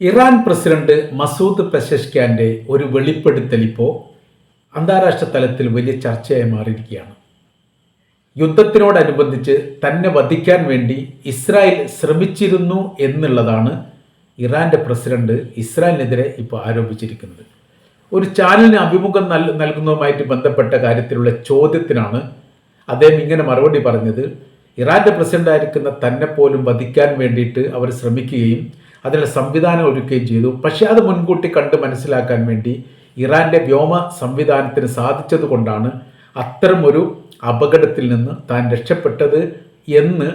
Iran president Masood പെഷഷ്കാന്റെ ഒരു വെളിപ്പെടുത്തൽ ഇപ്പോൾ അന്താരാഷ്ട്ര തലത്തിൽ വലിയ ചർച്ചയായി മാറിയിരിക്കുകയാണ്. യുദ്ധത്തിനോടനുബന്ധിച്ച് തന്നെ വധിക്കാൻ വേണ്ടി ഇസ്രായേൽ ശ്രമിച്ചിരുന്നു എന്നുള്ളതാണ് ഇറാന്റെ പ്രസിഡന്റ് ഇസ്രായേലിനെതിരെ ഇപ്പോൾ ആരോപിച്ചിരിക്കുന്നത്. ഒരു ചാനലിന് അഭിമുഖം നൽ നൽകുന്നതുമായിട്ട് ബന്ധപ്പെട്ട കാര്യത്തിലുള്ള ചോദ്യത്തിനാണ് അദ്ദേഹം ഇങ്ങനെ മറുപടി പറഞ്ഞത്. ഇറാന്റെ പ്രസിഡന്റായിരിക്കുന്ന തന്നെ പോലും വധിക്കാൻ വേണ്ടിയിട്ട് അവർ ശ്രമിക്കുകയും അതിനുള്ള സംവിധാനം ഒരുക്കുകയും ചെയ്തു. പക്ഷേ അത് മുൻകൂട്ടി കണ്ട് മനസ്സിലാക്കാൻ വേണ്ടി ഇറാന്റെ വ്യോമ സംവിധാനത്തിന് സാധിച്ചത് കൊണ്ടാണ് അത്തരമൊരു അപകടത്തിൽ നിന്ന് താൻ രക്ഷപ്പെട്ടത് എന്ന്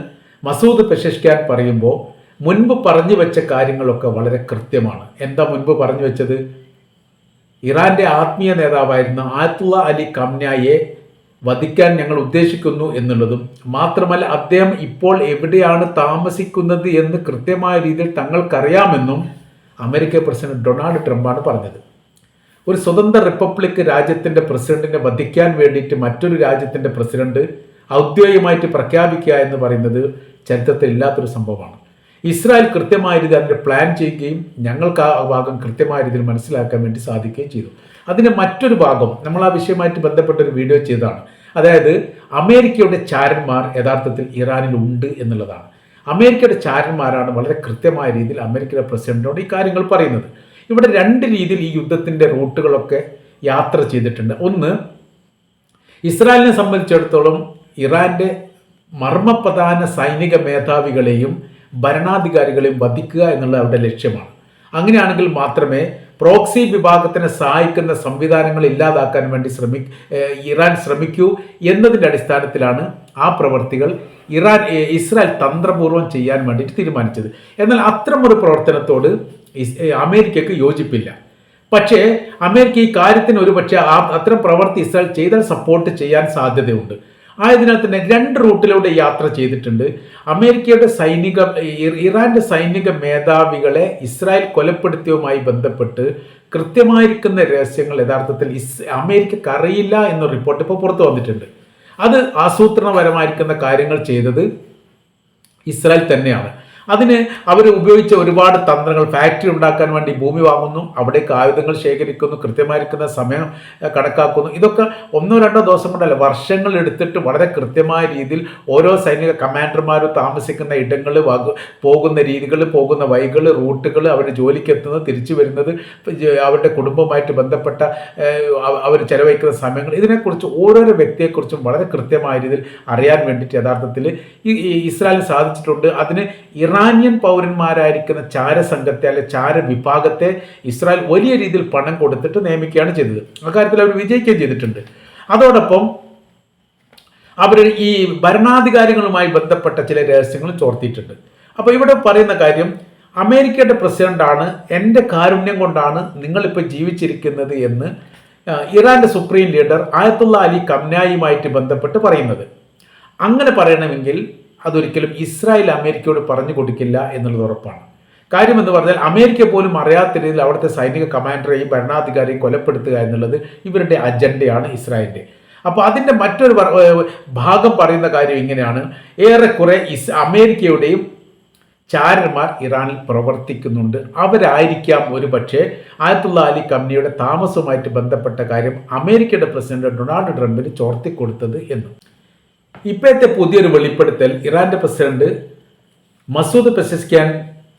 മസൂദ് പെഷഷ്കാൻ പറയുമ്പോൾ മുൻപ് പറഞ്ഞു വെച്ച കാര്യങ്ങളൊക്കെ വളരെ കൃത്യമാണ്. എന്താ മുൻപ് പറഞ്ഞു വെച്ചത്? ഇറാന്റെ ആത്മീയ നേതാവായിരുന്ന ആയത്തുള്ള അലി കംനായെ വധിക്കാൻ ഞങ്ങൾ ഉദ്ദേശിക്കുന്നു എന്നുള്ളതും മാത്രമല്ല അദ്ദേഹം ഇപ്പോൾ എവിടെയാണ് താമസിക്കുന്നത് എന്ന് കൃത്യമായ രീതിയിൽ തങ്ങൾക്കറിയാമെന്നും അമേരിക്ക പ്രസിഡന്റ് ഡൊണാൾഡ് ട്രംപാണ് പറഞ്ഞത്. ഒരു സ്വതന്ത്ര റിപ്പബ്ലിക് രാജ്യത്തിന്റെ പ്രസിഡന്റിനെ വധിക്കാൻ വേണ്ടിയിട്ട് മറ്റൊരു രാജ്യത്തിന്റെ പ്രസിഡന്റ് ഔദ്യോഗികമായിട്ട് പ്രഖ്യാപിക്കുക എന്ന് പറയുന്നത് ചരിത്രത്തിൽ ഇല്ലാത്തൊരു സംഭവമാണ്. ഇസ്രായേൽ കൃത്യമായ രീതിയിൽ അതിന്റെ പ്ലാൻ ചെയ്യുകയും ഞങ്ങൾക്ക് ആ ഭാഗം കൃത്യമായ രീതിയിൽ മനസ്സിലാക്കാൻ വേണ്ടി സാധിക്കുകയും ചെയ്തു. അതിന്റെ മറ്റൊരു ഭാഗം നമ്മൾ ആ വിഷയമായിട്ട് ബന്ധപ്പെട്ട ഒരു വീഡിയോ ചെയ്തതാണ്. അതായത് അമേരിക്കയുടെ ചാരന്മാർ യഥാർത്ഥത്തിൽ ഇറാനിൽ ഉണ്ട് എന്നുള്ളതാണ്. അമേരിക്കയുടെ ചാരന്മാരാണ് വളരെ കൃത്യമായ രീതിയിൽ അമേരിക്കയുടെ പ്രസിഡന്റിനോട് ഈ കാര്യങ്ങൾ പറയുന്നത്. ഇവിടെ രണ്ട് രീതിയിൽ ഈ യുദ്ധത്തിന്റെ റൂട്ടുകളൊക്കെ യാത്ര ചെയ്തിട്ടുണ്ട്. ഒന്ന് ഇസ്രായേലിനെ സംബന്ധിച്ചിടത്തോളം ഇറാന്റെ മർമ്മപ്രധാന സൈനിക മേധാവികളെയും ഭരണാധികാരികളെയും വധിക്കുക എന്നുള്ള അവരുടെ ലക്ഷ്യമാണ്. അങ്ങനെയാണെങ്കിൽ മാത്രമേ പ്രോക്സി വിഭാഗത്തിനെ സഹായിക്കുന്ന സംവിധാനങ്ങൾ ഇല്ലാതാക്കാൻ വേണ്ടി ശ്രമി ഇറാൻ ശ്രമിക്കൂ എന്നതിന്റെ അടിസ്ഥാനത്തിലാണ് ആ പ്രവർത്തികൾ ഇറാൻ ഇസ്രായേൽ തന്ത്രപൂർവം ചെയ്യാൻ വേണ്ടിയിട്ട് തീരുമാനിച്ചത്. എന്നാൽ അത്തരമൊരു പ്രവർത്തനത്തോട് അമേരിക്കക്ക് യോജിപ്പില്ല. പക്ഷേ അമേരിക്ക ഈ കാര്യത്തിന് ഒരു പക്ഷേ ആ അത്തരം പ്രവർത്തി ഇസ്രായേൽ ചെയ്താൽ സപ്പോർട്ട് ചെയ്യാൻ സാധ്യതയുണ്ട്. ആയതിനാൽ തന്നെ രണ്ട് റൂട്ടിലൂടെ യാത്ര ചെയ്തിട്ടുണ്ട്. അമേരിക്കയുടെ സൈനിക ഇറാന്റെ സൈനിക മേധാവികളെ ഇസ്രായേൽ കൊലപ്പെടുത്തിയവുമായി ബന്ധപ്പെട്ട് കൃത്യമായിരിക്കുന്ന രഹസ്യങ്ങൾ യഥാർത്ഥത്തിൽ ഇസ് അമേരിക്കക്ക് അറിയില്ല എന്ന റിപ്പോർട്ട് ഇപ്പോൾ പുറത്തു വന്നിട്ടുണ്ട്. അത് ആസൂത്രണപരമായിരിക്കുന്ന കാര്യങ്ങൾ ചെയ്തത് ഇസ്രായേൽ തന്നെയാണ്. അതിന് അവർ ഉപയോഗിച്ച ഒരുപാട് തന്ത്രങ്ങൾ ഫാക്ടറി ഉണ്ടാക്കാൻ വേണ്ടി ഭൂമി വാങ്ങുന്നു അവിടെ ആയുധങ്ങൾ ശേഖരിക്കുന്നു കൃത്യമായിരിക്കുന്ന സമയം കണക്കാക്കുന്നു. ഇതൊക്കെ ഒന്നോ രണ്ടോ ദിവസം കൊണ്ടല്ല വർഷങ്ങൾ എടുത്തിട്ട് വളരെ കൃത്യമായ രീതിയിൽ ഓരോ സൈനിക കമാൻഡർമാരും താമസിക്കുന്ന ഇടങ്ങൾ പോകുന്ന രീതികൾ പോകുന്ന വഴികൾ റൂട്ടുകൾ അവർ ജോലിക്ക് എത്തുന്നത് തിരിച്ചു വരുന്നത് അവരുടെ കുടുംബമായിട്ട് ബന്ധപ്പെട്ട അവർ ചെലവഴിക്കുന്ന സമയങ്ങൾ ഇതിനെക്കുറിച്ച് ഓരോരോ വ്യക്തിയെക്കുറിച്ചും വളരെ കൃത്യമായ രീതിയിൽ അറിയാൻ വേണ്ടിയിട്ട് യഥാർത്ഥത്തിൽ ഈ ഇസ്രായേൽ സാധിച്ചിട്ടുണ്ട്. അതിന് ഇറാനിയൻ പൗരന്മാരായിരിക്കുന്ന ചാരസംഘത്തെ അല്ലെ ചാര വിഭാഗത്തെ ഇസ്രായേൽ വലിയ രീതിയിൽ പണം കൊടുത്തിട്ട് നിയമിക്കുകയാണ് ചെയ്തത്. അക്കാര്യത്തിൽ അവർ വിജയിക്കുകയും ചെയ്തിട്ടുണ്ട്. അതോടൊപ്പം അവർ ഈ ഭരണാധികാരികളുമായി ബന്ധപ്പെട്ട ചില രഹസ്യങ്ങളും ചോർത്തിയിട്ടുണ്ട്. അപ്പോൾ ഇവിടെ പറയുന്ന കാര്യം അമേരിക്കയുടെ പ്രസിഡന്റാണ് എന്റെ കാരുണ്യം കൊണ്ടാണ് നിങ്ങളിപ്പോൾ ജീവിച്ചിരിക്കുന്നത് എന്ന് ഇറാന്റെ സുപ്രീം ലീഡർ ആയത്തുള്ള അലി കംനായുമായിട്ട് ബന്ധപ്പെട്ട് പറയുന്നത്. അങ്ങനെ പറയണമെങ്കിൽ അതൊരിക്കലും ഇസ്രായേൽ അമേരിക്കയോട് പറഞ്ഞു കൊടുക്കില്ല എന്നുള്ളത് ഉറപ്പാണ്. കാര്യം എന്ന് പറഞ്ഞാൽ അമേരിക്ക പോലും അറിയാത്ത രീതിയിൽ അവിടുത്തെ സൈനിക കമാൻഡറെയും ഭരണാധികാരിയെയും കൊലപ്പെടുത്തുക എന്നുള്ളത് ഇവരുടെ അജണ്ടയാണ് ഇസ്രായേലിന്റെ. അപ്പോൾ അതിന്റെ മറ്റൊരു ഭാഗം പറയുന്ന കാര്യം ഇങ്ങനെയാണ്. ഏറെക്കുറെ ഇസ് അമേരിക്കയുടെയും ചാരന്മാർ ഇറാനിൽ പ്രവർത്തിക്കുന്നുണ്ട്. അവരായിരിക്കാം ഒരു പക്ഷേ ആയത്തുള്ള അലി കമ്പനിയുടെ താമസവുമായിട്ട് ബന്ധപ്പെട്ട കാര്യം അമേരിക്കയുടെ പ്രസിഡന്റ് ഡൊണാൾഡ് ട്രംപിന് ചോർത്തിക്കൊടുത്തത് എന്നും. ഇപ്പോഴത്തെ പുതിയൊരു വെളിപ്പെടുത്തൽ ഇറാന്റെ പ്രസിഡന്റ് മസൂദ് പെസസ്ക്യാൻ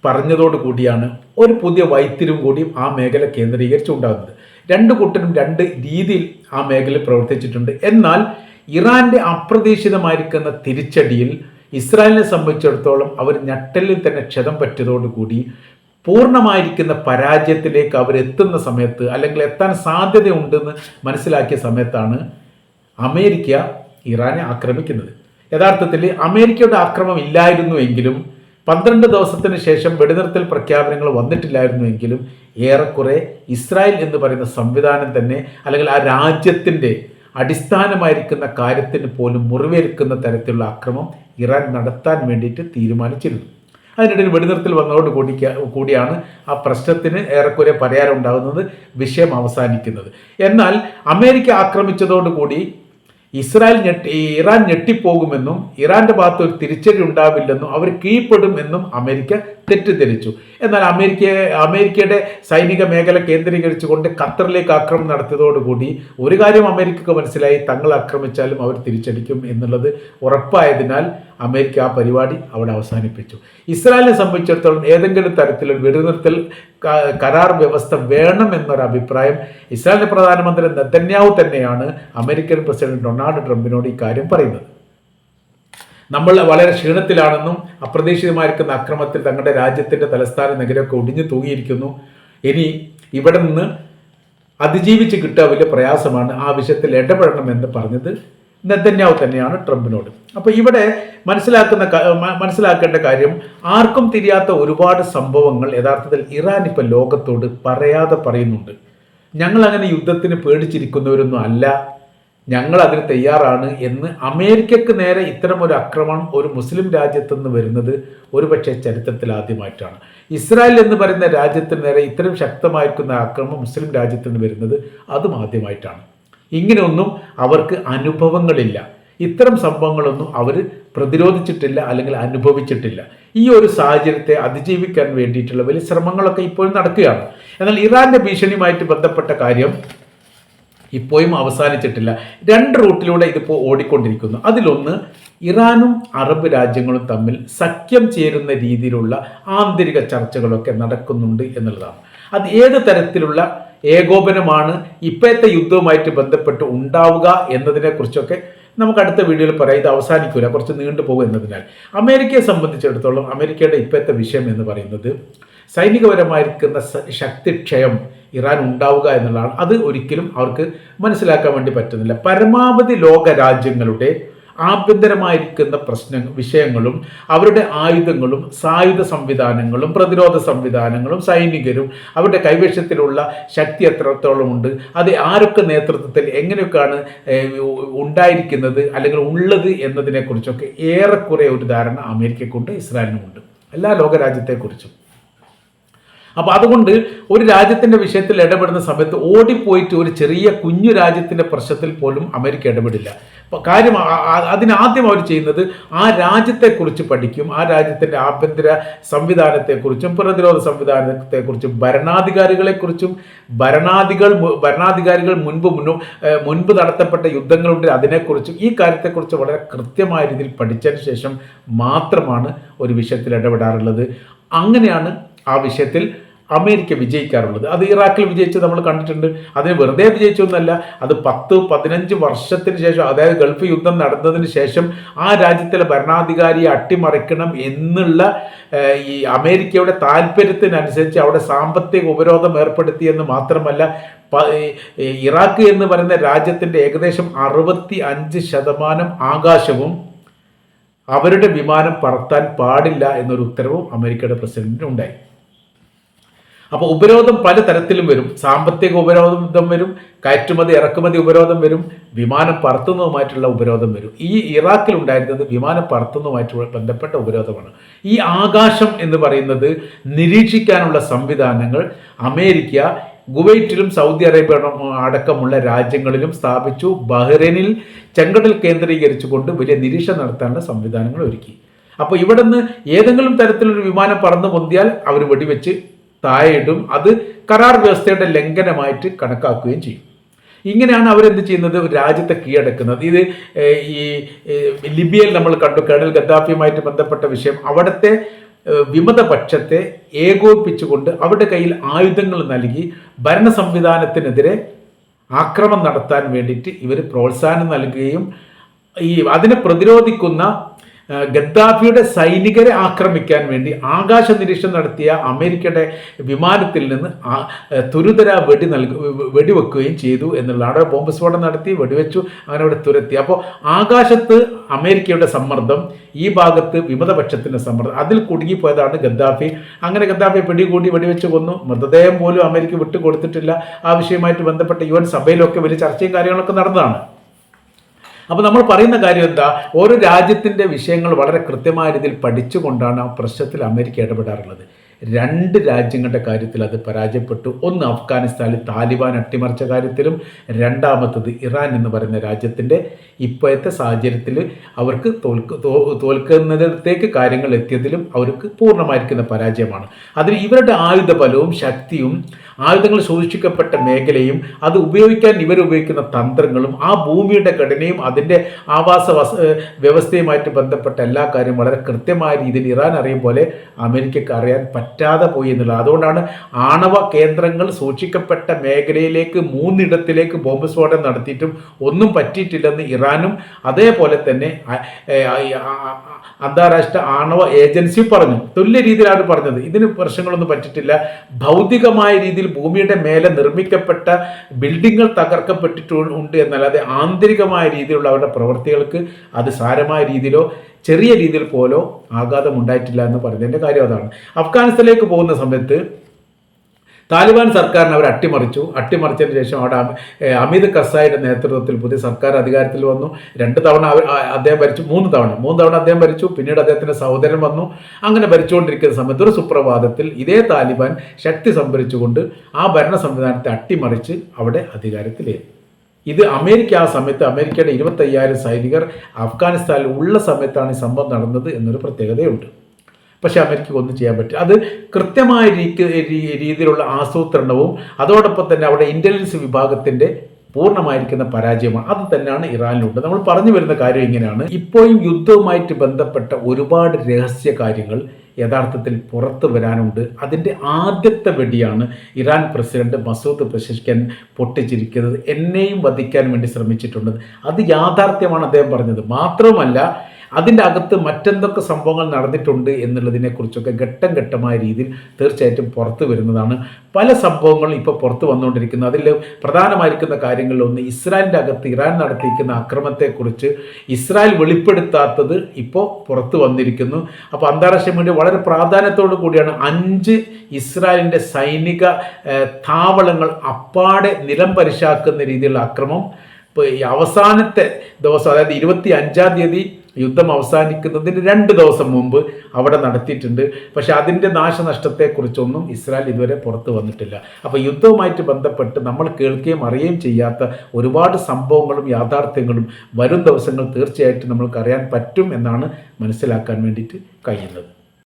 പറഞ്ഞതോടു കൂടിയാണ് ഒരു പുതിയ വൈത്തിരിവും കൂടിയും ആ മേഖല കേന്ദ്രീകരിച്ചുണ്ടാകുന്നത്. രണ്ട് കൂട്ടരും രണ്ട് രീതിയിൽ ആ മേഖലയിൽ പ്രവർത്തിച്ചിട്ടുണ്ട്. എന്നാൽ ഇറാന്റെ അപ്രതീക്ഷിതമായിരിക്കുന്ന തിരിച്ചടിയിൽ ഇസ്രായേലിനെ സംബന്ധിച്ചിടത്തോളം അവർ ഞെട്ടലിൽ തന്നെ ക്ഷതം പറ്റിയതോടുകൂടി പൂർണമായിരിക്കുന്ന പരാജയത്തിലേക്ക് അവരെത്തുന്ന സമയത്ത് അല്ലെങ്കിൽ എത്താൻ സാധ്യതയുണ്ടെന്ന് മനസ്സിലാക്കിയ സമയത്താണ് അമേരിക്ക ഇറാനെ ആക്രമിക്കുന്നത്. യഥാർത്ഥത്തിൽ അമേരിക്കയുടെ ആക്രമണം ഇല്ലായിരുന്നുവെങ്കിലും പന്ത്രണ്ട് ദിവസത്തിന് ശേഷം വെടിനിർത്തൽ പ്രഖ്യാപനങ്ങൾ വന്നിട്ടില്ലായിരുന്നുവെങ്കിലും ഏറെക്കുറെ ഇസ്രായേൽ എന്ന് പറയുന്ന സംവിധാനം തന്നെ അല്ലെങ്കിൽ ആ രാജ്യത്തിന്റെ അടിസ്ഥാനമായിരിക്കുന്ന കാര്യത്തിന് പോലും മുറിവേൽക്കുന്ന തരത്തിലുള്ള അക്രമം ഇറാൻ നടത്താൻ വേണ്ടിയിട്ട് തീരുമാനിച്ചിരുന്നു. അതിനിടയിൽ വെടിനിർത്തൽ വന്നതോട് കൂടി കൂടിയാണ് ആ പ്രശ്നത്തിന് ഏറെക്കുറെ പരിഹാരം ഉണ്ടാകുന്നത് വിഷയം അവസാനിക്കുന്നത്. എന്നാൽ അമേരിക്ക ആക്രമിച്ചതോടുകൂടി ഇസ്രായേൽ ഞെട്ടി ഇറാൻ ഞെട്ടിപ്പോകുമെന്നും ഇറാന്റെ ഭാഗത്ത് ഒരു തിരിച്ചടി ഉണ്ടാവില്ലെന്നും അവർ കീഴ്പ്പെടും എന്നും അമേരിക്ക തെറ്റിദ്ധരിച്ചു. എന്നാൽ അമേരിക്ക അമേരിക്കയുടെ സൈനിക മേഖല കേന്ദ്രീകരിച്ചുകൊണ്ട് ഖത്തറിലേക്ക് ആക്രമണം നടത്തിയതോടുകൂടി ഒരു കാര്യം അമേരിക്കക്ക് മനസ്സിലായി തങ്ങൾ ആക്രമിച്ചാലും അവർ തിരിച്ചടിക്കും എന്നുള്ളത് ഉറപ്പായതിനാൽ അമേരിക്ക ആ പരിപാടി അവിടെ അവസാനിപ്പിച്ചു. ഇസ്രായേലിനെ സംബന്ധിച്ചിടത്തോളം ഏതെങ്കിലും തരത്തിലുള്ള വെടിനിർത്തൽ കരാർ വ്യവസ്ഥ വേണം എന്നൊരു അഭിപ്രായം ഇസ്രായേലിന്റെ പ്രധാനമന്ത്രി നെതന്യാഹു തന്നെയാണ് അമേരിക്കൻ പ്രസിഡന്റ് ഡൊണാൾഡ് ട്രംപിനോട് ഇക്കാര്യം പറയുന്നത്. നമ്മൾ വളരെ ക്ഷീണത്തിലാണെന്നും അപ്രതീക്ഷിതമായിരിക്കുന്ന അക്രമത്തിൽ തങ്ങളുടെ രാജ്യത്തിന്റെ തലസ്ഥാന നഗരമൊക്കെ ഒടിഞ്ഞു തൂങ്ങിയിരിക്കുന്നു. ഇനി ഇവിടെ നിന്ന് അതിജീവിച്ച് കിട്ടുക വലിയ പ്രയാസമാണ്. ആ വിഷയത്തിൽ ഇടപെടണമെന്ന് പറഞ്ഞത് നെതന്യാവ് തന്നെയാണ് ട്രംപിനോട്. അപ്പോൾ ഇവിടെ മനസ്സിലാക്കുന്ന മനസ്സിലാക്കേണ്ട കാര്യം ആർക്കും തിരിയാത്ത ഒരുപാട് സംഭവങ്ങൾ യഥാർത്ഥത്തിൽ ഇറാൻ ഇപ്പം ലോകത്തോട് പറയാതെ പറയുന്നുണ്ട്. ഞങ്ങൾ അങ്ങനെ യുദ്ധത്തിന് പേടിച്ചിരിക്കുന്നവരൊന്നും അല്ല. ഞങ്ങൾ അതിന് തയ്യാറാണ് എന്ന് അമേരിക്കക്ക് നേരെ ഇത്തരം ഒരു ആക്രമണം ഒരു മുസ്ലിം രാജ്യത്തു നിന്ന് വരുന്നത് ഒരുപക്ഷെ ചരിത്രത്തിൽ ആദ്യമായിട്ടാണ്. ഇസ്രായേൽ എന്ന് പറയുന്ന രാജ്യത്തിന് നേരെ ഇത്തരം ശക്തമായിരിക്കുന്ന ആക്രമണം മുസ്ലിം രാജ്യത്തു നിന്ന് വരുന്നത് അതും ആദ്യമായിട്ടാണ്. ഇങ്ങനെയൊന്നും അവർക്ക് അനുഭവങ്ങളില്ല. ഇത്തരം സംഭവങ്ങളൊന്നും അവർ പ്രതിരോധിച്ചിട്ടില്ല അല്ലെങ്കിൽ അനുഭവിച്ചിട്ടില്ല. ഈ ഒരു സാഹചര്യത്തെ അതിജീവിക്കാൻ വേണ്ടിയിട്ടുള്ള വലിയ ശ്രമങ്ങളൊക്കെ ഇപ്പോഴും നടക്കുകയാണ്. എന്നാൽ ഇറാന്റെ ഭീഷണിയുമായിട്ട് ബന്ധപ്പെട്ട കാര്യം ഇപ്പോഴും അവസാനിച്ചിട്ടില്ല. രണ്ട് റൂട്ടിലൂടെ ഇതിപ്പോൾ ഓടിക്കൊണ്ടിരിക്കുന്നു. അതിലൊന്ന് ഇറാനും അറബ് രാജ്യങ്ങളും തമ്മിൽ സഖ്യം ചേരുന്ന രീതിയിലുള്ള ആന്തരിക ചർച്ചകളൊക്കെ നടക്കുന്നുണ്ട് എന്നുള്ളതാണ്. അത് ഏത് തരത്തിലുള്ള ഏകോപനമാണ് ഇപ്പോഴത്തെ യുദ്ധവുമായിട്ട് ബന്ധപ്പെട്ട് ഉണ്ടാവുക എന്നതിനെക്കുറിച്ചൊക്കെ നമുക്ക് അടുത്ത വീഡിയോയിൽ പറയാം. ഇത് അവസാനിക്കില്ല കുറച്ച് നീണ്ടു പോകും എന്നതിനാൽ. അമേരിക്കയെ സംബന്ധിച്ചിടത്തോളം അമേരിക്കയുടെ ഇപ്പോഴത്തെ വിഷയം എന്ന് പറയുന്നത് സൈനികപരമായിരിക്കുന്ന ശക്തിക്ഷയം ഇറാൻ ഉണ്ടാവുക എന്നുള്ളതാണ്. അത് ഒരിക്കലും അവർക്ക് മനസ്സിലാക്കാൻ വേണ്ടി പറ്റുന്നില്ല. പരമാവധി ലോക രാജ്യങ്ങളുടെ ആഭ്യന്തരമായിരിക്കുന്ന പ്രശ്ന വിഷയങ്ങളും അവരുടെ ആയുധങ്ങളും സായുധ സംവിധാനങ്ങളും പ്രതിരോധ സംവിധാനങ്ങളും സൈനികരും അവരുടെ കൈവശത്തിലുള്ള ശക്തി എത്രത്തോളം ഉണ്ട് അത് ആരൊക്കെ നേതൃത്വത്തിൽ എങ്ങനെയൊക്കെയാണ് ഉണ്ടായിരിക്കുന്നത് അല്ലെങ്കിൽ ഉള്ളത് എന്നതിനെക്കുറിച്ചൊക്കെ ഏറെക്കുറെ ഒരു ധാരണ അമേരിക്കക്കുണ്ട് ഇസ്രായേലിനുമുണ്ട്. എല്ലാ ലോകരാജ്യത്തെക്കുറിച്ചും. അപ്പോൾ അതുകൊണ്ട് ഒരു രാജ്യത്തിന്റെ വിഷയത്തിൽ ഇടപെടുന്ന സമയത്ത് ഓടിപ്പോയിട്ട് ഒരു ചെറിയ കുഞ്ഞു രാജ്യത്തിന്റെ പ്രശ്നത്തിൽ പോലും അമേരിക്ക ഇടപെടില്ല. കാര്യം അതിനാദ്യം അവർ ചെയ്യുന്നത് ആ രാജ്യത്തെക്കുറിച്ച് പഠിക്കും ആ രാജ്യത്തിന്റെ ആഭ്യന്തര സംവിധാനത്തെക്കുറിച്ചും പ്രതിരോധ സംവിധാനത്തെക്കുറിച്ചും ഭരണാധികാരികളെക്കുറിച്ചും ഭരണാധികൾ ഭരണാധികാരികൾ മുൻപ് മുൻപ് നടത്തപ്പെട്ട യുദ്ധങ്ങളുണ്ട് അതിനെക്കുറിച്ചും ഈ കാര്യത്തെക്കുറിച്ച് വളരെ കൃത്യമായ രീതിയിൽ പഠിച്ചതിന് ശേഷം മാത്രമാണ് ഒരു വിഷയത്തിൽ ഇടപെടാറുള്ളത്. അങ്ങനെയാണ് ആ വിഷയത്തിൽ അമേരിക്ക വിജയിക്കാറുള്ളത്. അത് ഇറാഖിൽ വിജയിച്ച് നമ്മൾ കണ്ടിട്ടുണ്ട്. അതിന് വെറുതെ വിജയിച്ചൊന്നല്ല. അത് പത്ത് പതിനഞ്ച് വർഷത്തിന് ശേഷം അതായത് ഗൾഫ് യുദ്ധം നടന്നതിന് ശേഷം ആ രാജ്യത്തിലെ ഭരണാധികാരിയെ അട്ടിമറിക്കണം എന്നുള്ള ഈ അമേരിക്കയുടെ താല്പര്യത്തിനനുസരിച്ച് അവിടെ സാമ്പത്തിക ഉപരോധം ഏർപ്പെടുത്തിയെന്ന് മാത്രമല്ല ഇറാഖ് എന്ന് പറയുന്ന രാജ്യത്തിന്റെ ഏകദേശം അറുപത്തി അഞ്ച് ശതമാനം ആകാശവും അവരുടെ വിമാനം പറത്താൻ പാടില്ല എന്നൊരു ഉത്തരവും അമേരിക്കയുടെ പ്രസിഡന്റിന് ഉണ്ടായി. അപ്പോൾ ഉപരോധം പല തരത്തിലും വരും. സാമ്പത്തിക ഉപരോധം വരും കയറ്റുമതി ഇറക്കുമതി ഉപരോധം വരും വിമാനം പറത്തുന്നതുമായിട്ടുള്ള ഉപരോധം വരും. ഈ ഇറാഖിൽ ഉണ്ടായിരുന്നത് വിമാനം പറത്തുന്നതുമായിട്ട് ബന്ധപ്പെട്ട ഉപരോധമാണ്. ഈ ആകാശം എന്ന് പറയുന്നത് നിരീക്ഷിക്കാനുള്ള സംവിധാനങ്ങൾ അമേരിക്ക ഗുവൈറ്റിലും സൗദി അറേബ്യ അടക്കമുള്ള രാജ്യങ്ങളിലും സ്ഥാപിച്ചു. ബഹ്റൈനിൽ ചെങ്കടൽ കേന്ദ്രീകരിച്ചുകൊണ്ട് വലിയ നിരീക്ഷണം നടത്താനുള്ള സംവിധാനങ്ങൾ ഒരുക്കി. അപ്പോൾ ഇവിടെ നിന്ന് ഏതെങ്കിലും തരത്തിലൊരു വിമാനം പറന്നു പൊന്തിയാൽ അവർ വെടിവെച്ച് താഴെയിടും അത് കരാർ വ്യവസ്ഥയുടെ ലംഘനമായിട്ട് കണക്കാക്കുകയും ചെയ്യും. ഇങ്ങനെയാണ് അവരെന്ത് ചെയ്യുന്നത്? രാജ്യത്തെ കീഴടക്കുന്നത്. ഇത് ഈ ലിബിയയിൽ നമ്മൾ കണ്ടു കേണൽ ഗദ്ദാഫിയുമായിട്ട് ബന്ധപ്പെട്ട വിഷയം. അവിടുത്തെ വിമതപക്ഷത്തെ ഏകോപിപ്പിച്ചുകൊണ്ട് അവരുടെ കയ്യിൽ ആയുധങ്ങൾ നൽകി ഭരണ സംവിധാനത്തിനെതിരെ ആക്രമം നടത്താൻ വേണ്ടിയിട്ട് ഇവർ പ്രോത്സാഹനം നൽകുകയും ഈ അതിനെ പ്രതിരോധിക്കുന്ന ഗദ്ദാഫിയുടെ സൈനികരെ ആക്രമിക്കാൻ വേണ്ടി ആകാശ നിരീക്ഷണം നടത്തിയ അമേരിക്കയുടെ വിമാനത്തിൽ നിന്ന് തുരുതര വെടി നൽകു വെടിവെക്കുകയും ചെയ്തു എന്നുള്ളതാണ് അവിടെ ബോംബ് സ്ഫോടനം നടത്തി വെടിവെച്ചു അങ്ങനെ അവിടെ തുരത്തി. അപ്പോൾ ആകാശത്ത് അമേരിക്കയുടെ സമ്മർദ്ദം ഈ ഭാഗത്ത് വിമതപക്ഷത്തിന്റെ സമ്മർദ്ദം അതിൽ കുടുങ്ങിപ്പോയതാണ് ഗദ്ദാഫി. അങ്ങനെ ഗദ്ദാഫി പിടികൂടി വെടിവെച്ച് കൊന്നു. മൃതദേഹം പോലും അമേരിക്ക വിട്ടുകൊടുത്തിട്ടില്ല. ആ വിഷയമായിട്ട് ബന്ധപ്പെട്ട യു എൻ സഭയിലൊക്കെ വലിയ ചർച്ചയും കാര്യങ്ങളൊക്കെ നടന്നതാണ്. അപ്പോൾ നമ്മൾ പറയുന്ന കാര്യം എന്താ? ഓരോ രാജ്യത്തിന്റെ വിഷയങ്ങൾ വളരെ കൃത്യമായ രീതിയിൽ പഠിച്ചുകൊണ്ടാണ് ആ പ്രശ്നത്തിൽ അമേരിക്ക ഇടപെടാറുള്ളത്. രണ്ട് രാജ്യങ്ങളുടെ കാര്യത്തിൽ അത് പരാജയപ്പെട്ടു. ഒന്ന് അഫ്ഗാനിസ്ഥാനിൽ താലിബാൻ അട്ടിമറിച്ച കാര്യത്തിലും രണ്ടാമത്തത് ഇറാൻ എന്ന് പറയുന്ന രാജ്യത്തിന്റെ ഇപ്പോഴത്തെ സാഹചര്യത്തിൽ അവർക്ക് തോൽക്ക് തോൽക്കുന്നിടത്തേക്ക് കാര്യങ്ങൾ എത്തിയതിലും അവർക്ക് പൂർണമായിരിക്കുന്ന പരാജയമാണ്. അതിന് ഇവരുടെ ആയുധ ബലവും ശക്തിയും ആയുധങ്ങൾ സൂക്ഷിക്കപ്പെട്ട മേഖലയും അത് ഉപയോഗിക്കാൻ ഇവർ ഉപയോഗിക്കുന്ന തന്ത്രങ്ങളും ആ ഭൂമിയുടെ ഘടനയും അതിന്റെ ആവാസ വസ വ്യവസ്ഥയുമായിട്ട് ബന്ധപ്പെട്ട എല്ലാ കാര്യവും വളരെ കൃത്യമായ രീതിയിൽ ഇറാൻ അറിയും പോലെ അമേരിക്കക്ക് അറിയാൻ പറ്റാതെ പോയി എന്നുള്ളത്. അതുകൊണ്ടാണ് ആണവ കേന്ദ്രങ്ങൾ സൂക്ഷിക്കപ്പെട്ട മേഖലയിലേക്ക് മൂന്നിടത്തിലേക്ക് ബോംബ് സ്ഫോടനം നടത്തിയിട്ടും ഒന്നും പറ്റിയിട്ടില്ലെന്ന് ഇറാനും അതേപോലെ തന്നെ അന്താരാഷ്ട്ര ആണവ ഏജൻസി പറഞ്ഞു. തുല്യ രീതിയിലാണ് പറഞ്ഞത്. ഇതിന് പ്രശ്നങ്ങളൊന്നും പറ്റിയിട്ടില്ല. ഭൗതികമായ രീതിയിൽ ഭൂമിയുടെ മേലെ നിർമ്മിക്കപ്പെട്ട ബിൽഡിങ്ങുകൾ തകർക്കപ്പെട്ടിട്ടുണ്ട് എന്നല്ലാതെ ആന്തരികമായ രീതിയിലുള്ള അവരുടെ പ്രവൃത്തികൾക്ക് അത് സാരമായ രീതിയിലോ ചെറിയ രീതിയിൽ പോലോ ആഘാതം ഉണ്ടായിട്ടില്ല എന്ന് പറയുന്നതിന്റെ കാര്യം അതാണ്. അഫ്ഗാനിസ്ഥാനിലേക്ക് പോകുന്ന സമയത്ത് താലിബാൻ സർക്കാരിനെ അവർ അട്ടിമറിച്ചു. അട്ടിമറിച്ചതിന് ശേഷം അവിടെ അമി- അമിത് കസായിയുടെ നേതൃത്വത്തിൽ പുതിയ സർക്കാർ അധികാരത്തിൽ വന്നു. രണ്ട് തവണ അവർ അദ്ദേഹം ഭരിച്ചു. മൂന്ന് തവണ. മൂന്ന് തവണ അദ്ദേഹം ഭരിച്ചു. പിന്നീട് അദ്ദേഹത്തിന്റെ സഹോദരൻ വന്നു. അങ്ങനെ ഭരിച്ചുകൊണ്ടിരിക്കുന്ന സമയത്ത് ഒരു സുപ്രഭാതത്തിൽ ഇതേ താലിബാൻ ശക്തി സംഭരിച്ചുകൊണ്ട് ആ ഭരണ സംവിധാനത്തെ അട്ടിമറിച്ച് അവിടെ അധികാരത്തിലേറി. ഇത് അമേരിക്ക ആ സമയത്ത് അമേരിക്കയുടെ ഇരുപത്തയ്യായിരം സൈനികർ അഫ്ഗാനിസ്ഥാനിൽ ഉള്ള സമയത്താണ് ഈ സംഭവം നടന്നത് എന്നൊരു പ്രത്യേകതയുണ്ട്. പക്ഷെ അമേരിക്കക്ക് ഒന്നും ചെയ്യാൻ പറ്റില്ല. അത് കൃത്യമായ രീതിയിലുള്ള ആസൂത്രണവും അതോടൊപ്പം തന്നെ അവിടെ ഇന്റലിജൻസ് വിഭാഗത്തിന്റെ പൂർണമായിരിക്കുന്ന പരാജയമാണ്. അത് തന്നെയാണ് ഇറാനിലുണ്ട്. നമ്മൾ പറഞ്ഞു വരുന്ന കാര്യം ഇങ്ങനെയാണ്. ഇപ്പോഴും യുദ്ധവുമായിട്ട് ബന്ധപ്പെട്ട ഒരുപാട് രഹസ്യ കാര്യങ്ങൾ യഥാർത്ഥത്തിൽ പുറത്തു വരാനുണ്ട്. അതിന്റെ ആദ്യത്തെ വെടിയാണ് ഇറാൻ പ്രസിഡന്റ് മസൂദ് പെഷഷ്കൻ പൊട്ടിച്ചിരിക്കുന്നത്. എന്നെയും വധിക്കാൻ വേണ്ടി ശ്രമിച്ചിട്ടുണ്ട്. അത് യാഥാർത്ഥ്യമാണ് അദ്ദേഹം പറഞ്ഞത്. മാത്രമല്ല അതിന്റെ അകത്ത് മറ്റെന്തൊക്കെ സംഭവങ്ങൾ നടന്നിട്ടുണ്ട് എന്നുള്ളതിനെക്കുറിച്ചൊക്കെ ഘട്ടം ഘട്ടമായ രീതിയിൽ തീർച്ചയായിട്ടും പുറത്തു വരുന്നതാണ്. പല സംഭവങ്ങളും ഇപ്പോൾ പുറത്തു വന്നുകൊണ്ടിരിക്കുന്നത് അതിൽ പ്രധാനമായിരിക്കുന്ന കാര്യങ്ങളിലൊന്ന് ഇസ്രായേലിന്റെ അകത്ത് ഇറാൻ നടത്തിയിരിക്കുന്ന അക്രമത്തെക്കുറിച്ച് ഇസ്രായേൽ വെളിപ്പെടുത്താത്തത് ഇപ്പോൾ പുറത്തു വന്നിരിക്കുന്നു. അപ്പോൾ അന്താരാഷ്ട്ര മീഡിയ വളരെ പ്രാധാന്യത്തോടു കൂടിയാണ് അഞ്ച് ഇസ്രായേലിന്റെ സൈനിക താവളങ്ങൾ അപ്പാടെ നിലം പരിശാക്കുന്ന രീതിയിലുള്ള അക്രമം. ഇപ്പോൾ ഈ അവസാനത്തെ ദിവസം അതായത് ഇരുപത്തി അഞ്ചാം തീയതി യുദ്ധം അവസാനിക്കുന്നതിന് രണ്ട് ദിവസം മുമ്പ് അവിടെ നടത്തിയിട്ടുണ്ട്. പക്ഷെ അതിന്റെ നാശനഷ്ടത്തെക്കുറിച്ചൊന്നും ഇസ്രായേൽ ഇതുവരെ പുറത്തു വന്നിട്ടില്ല. അപ്പോൾ യുദ്ധവുമായിട്ട് ബന്ധപ്പെട്ട് നമ്മൾ കേൾക്കുകയും അറിയുകയും ചെയ്യാത്ത ഒരുപാട് സംഭവങ്ങളും യാഥാർത്ഥ്യങ്ങളും വരും ദിവസങ്ങൾ തീർച്ചയായിട്ടും നമ്മൾക്ക് അറിയാൻ പറ്റും എന്നാണ് മനസ്സിലാക്കാൻ വേണ്ടിയിട്ട് കഴിയുന്നത്.